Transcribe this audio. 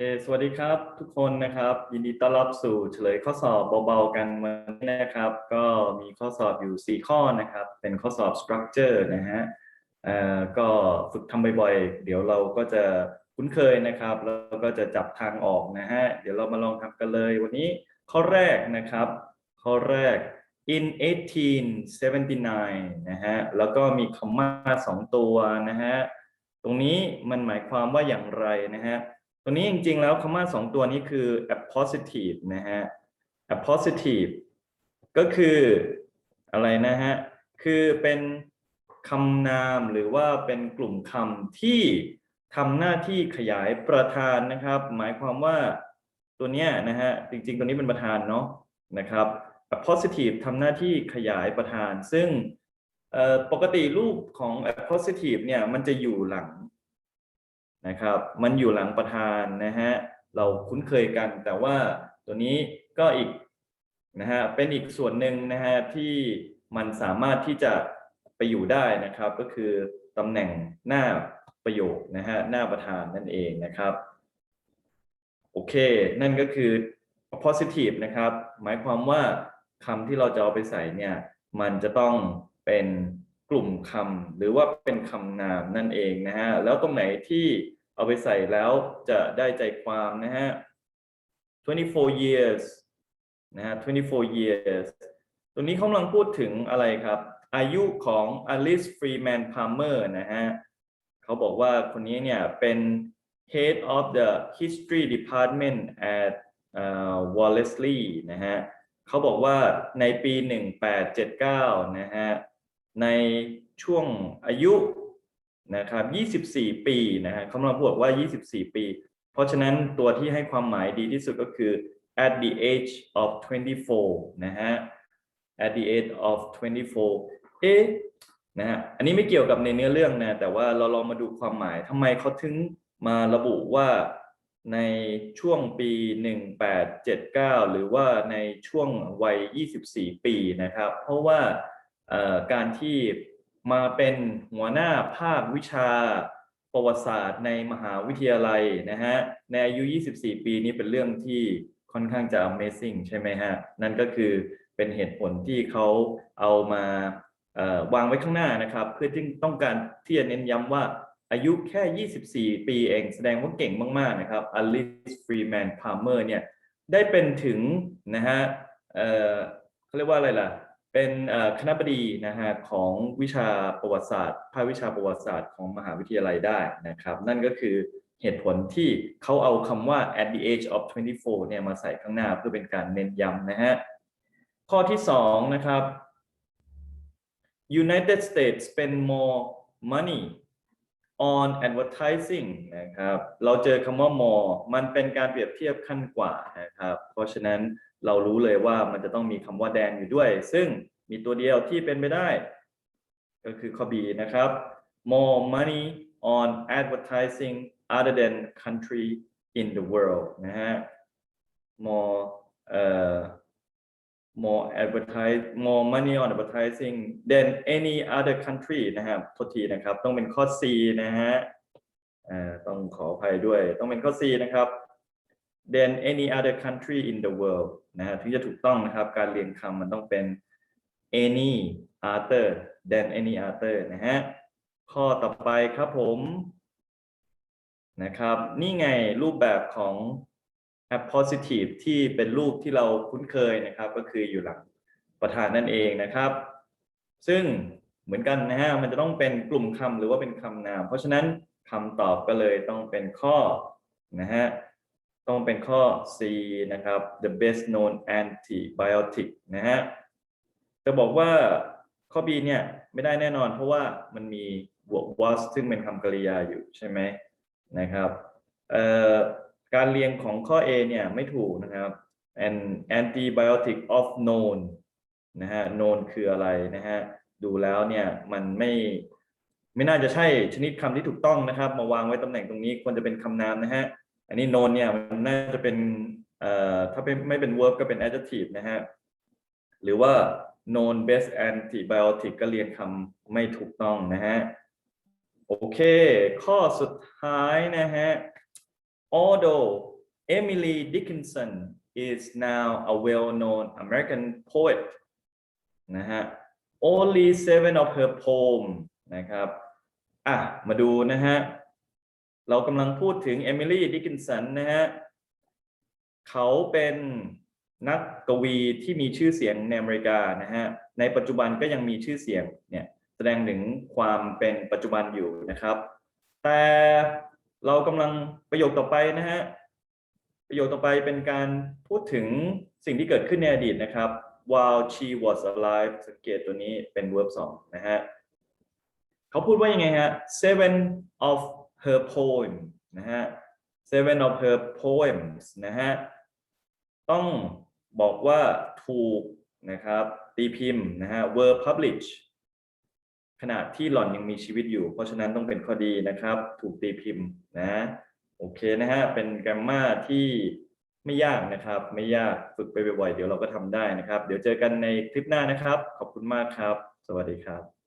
คสวัสดีครับทุกคนนะครับ ยินดีต้อนรับสู่เฉลยข้อสอบเบาๆกันวันนี้นะครับ ก็มีข้อสอบอยู่ 4 ข้อนะครับ เป็นข้อสอบ structure นะฮะเอ่อก็ฝึกทำบ่อยๆ เดี๋ยวเราก็จะคุ้นเคยนะครับ แล้วก็จะจับทางออกนะฮะเดี๋ยวเรามาลองทำกันเลย วันนี้ข้อแรกนะครับ ข้อแรก in 1879 นะฮะแล้วก็มีคำว่าสองตัวนะฮะตรงนี้มันหมายความว่าอย่างไรนะฮะ ตัวนี้จริงๆแล้วคำว่าสองตัวนี้คือ appositive นะฮะ appositive ก็คืออะไรนะฮะ คือเป็นคำนามหรือว่าเป็นกลุ่มคำที่ทำหน้าที่ขยายประธานนะครับ หมายความว่าตัวเนี้ยนะฮะ จริงๆ ตัวนี้เป็นประธานเนาะนะครับ appositive ทำหน้าที่ขยายประธาน ซึ่งปกติรูปของ a positive เนี่ยมันจะอยู่หลัง นะครับ มันอยู่หลังประธานนะฮะ เราคุ้นเคยกัน แต่ว่าตัวนี้ก็อีกนะฮะ เป็นอีกส่วนหนึ่งนะฮะที่มันสามารถที่จะไปอยู่ได้นะครับ ก็คือตำแหน่งหน้าประโยคนะฮะ หน้าประธานนั่นเองนะครับ โอเค นั่นก็คือ positive นะครับ หมายความว่าคำที่เราจะเอาไปใส่เนี่ย มันจะต้องเป็น กลุ่มคำหรือว่าเป็นคำนามนั่นเองนะฮะแล้วตรงไหนที่เอาไปใส่แล้วจะได้ใจความนะฮะ24 years นะฮะ24 years ตัวนี้เขากำลังพูดถึงอะไรครับ อายุของ Alice Freeman Palmer นะฮะเขาบอกว่าคนนี้เนี่ยเป็น head of the history department at uh, Wellesley นะฮะเขาบอกว่าในปี 1879 นะฮะ ในช่วงอายุนะครับ 24 ปีนะฮะเขากำลังพูดว่า 24 ปี เพราะฉะนั้นตัวที่ให้ความหมายดีที่สุดก็คือ at the age of 24 นะฮะ at the age of 24 เอ๊ะนะฮะ อันนี้ไม่เกี่ยวกับในเนื้อเรื่องนะ แต่ว่าเราลองมาดูความหมายทำไมเขาถึงมาระบุว่าในช่วงปี 1879 หรือว่าในช่วงวัย 24 ปีนะครับ เพราะว่า การที่มาเป็นหัวหน้าภาควิชาประวัติศาสตร์ในมหาวิทยาลัยนะฮะในอายุ 24 ปีนี้เป็นเรื่องที่ค่อนข้างจะ Amazing ใช่ไหมฮะ นั่นก็คือเป็นเหตุผลที่เขาเอามาวางไว้ข้างหน้านะครับ เพื่อที่ต้องการที่จะเน้นย้ำว่าอายุแค่ 24 ปีเองแสดงว่าเก่งมาก ๆ นะครับ Alice Freeman Palmer เนี่ย ได้เป็นถึงนะฮะเเขาเรียกว่าอะไรล่ะ เป็นคณะบดีนะฮะของวิชาประวัติศาสตร์ภาควิชาประวัติศาสตร์ของมหาวิทยาลัยได้นะครับ นั่นก็คือเหตุผลที่เขาเอาคำว่า at the age of 24 เนี่ยมาใส่ข้างหน้าเพื่อเป็นการเน้นย้ำนะฮะ ข้อที่สองนะครับ United States spend more money on advertising นะครับ เราเจอคำว่า more มันเป็นการเปรียบเทียบขั้นกว่านะครับ เพราะฉะนั้น เรารู้เลยว่ามันจะต้องมีคำว่า than อยู่ด้วย ซึ่งมีตัวเดียวที่เป็นไปได้ ก็คือข้อ B นะครับ more money on advertising other than country in the world นะฮะ more เอ่อ more advertise more money on advertising than any other country นะครับโทษทีนะครับ ต้องเป็นข้อ C นะฮะต้องขออภัยด้วย ต้องเป็นข้อ C นะครับ than any other country in the world นะฮะถึงจะถูกต้องนะครับ การเรียงคำมันต้องเป็น any other than any other นะฮะ ข้อต่อไปครับผมนะครับ นี่ไงรูปแบบของ appositive ที่เป็นรูปที่เราคุ้นเคยนะครับ ก็คืออยู่หลังประธานนั่นเองนะครับ ซึ่งเหมือนกันนะฮะ มันจะต้องเป็นกลุ่มคำหรือว่าเป็นคำนาม เพราะฉะนั้นคำตอบก็เลยต้องเป็นข้อนะฮะ ต้องเป็นข้อ C นะครับ the best known antibiotic นะฮะจะบอกว่าข้อ B เนี่ยไม่ได้แน่นอนเพราะว่ามันมีบวก was ซึ่งเป็นคำกริยาอยู่ใช่ไหมนะครับการเรียงของข้อ A เนี่ยไม่ถูกนะครับ an antibiotic of known นะฮะ known คืออะไรนะฮะ ดูแล้วเนี่ยมันไม่ไม่น่าจะใช่ชนิดคำที่ถูกต้องนะครับ มาวางไว้ตำแหน่งตรงนี้ควรจะเป็นคำนามนะฮะ อันนี้ known เนี่ยมันน่าจะเป็นเอ่อถ้าเป็นไม่เป็น verb ก็เป็น adjective นะฮะหรือว่า known best antibiotic ก็เรียนคำไม่ถูกต้องนะฮะโอเค ข้อสุดท้ายนะฮะ although Emily Dickinson is now a well-known American poet นะฮะ only seven of her poem นะครับ อะ มาดูนะฮะ เรากำลังพูดถึง Emily Dickinson นนะฮะเขาเป็นนักกวีที่มีชื่อเสียงในอเมริกานะฮะในปัจจุบันก็ยังมีชื่อเสียงเนี่ยแสดงถึงความเป็นปัจจุบันอยู่นะครับ แต่เรากำลังประโยคต่อไปนะฮะประโยคต่อไปเป็นการพูดถึงสิ่งที่เกิดขึ้นในอดีตนะครับ while she was alive สังเกตตัวนี้เป็น verb สองนะฮะเขาพูดว่ายังไงฮะ seven of her poem นะฮะ seven of her poems นะฮะ ต้องบอกว่าถูกนะครับตีพิมพ์นะฮะ were published ขณะที่หล่อนยังมีชีวิตอยู่ เพราะฉะนั้นต้องเป็นข้อดีนะครับ ถูกตีพิมพ์นะโอเคนะฮะ เป็นแกรมมาที่ไม่ยากนะครับ ไม่ยากฝึกไปบ่อยๆ เดี๋ยวเราก็ทำได้นะครับ เดี๋ยวเจอกันในคลิปหน้านะครับ ขอบคุณมากครับ สวัสดีครับ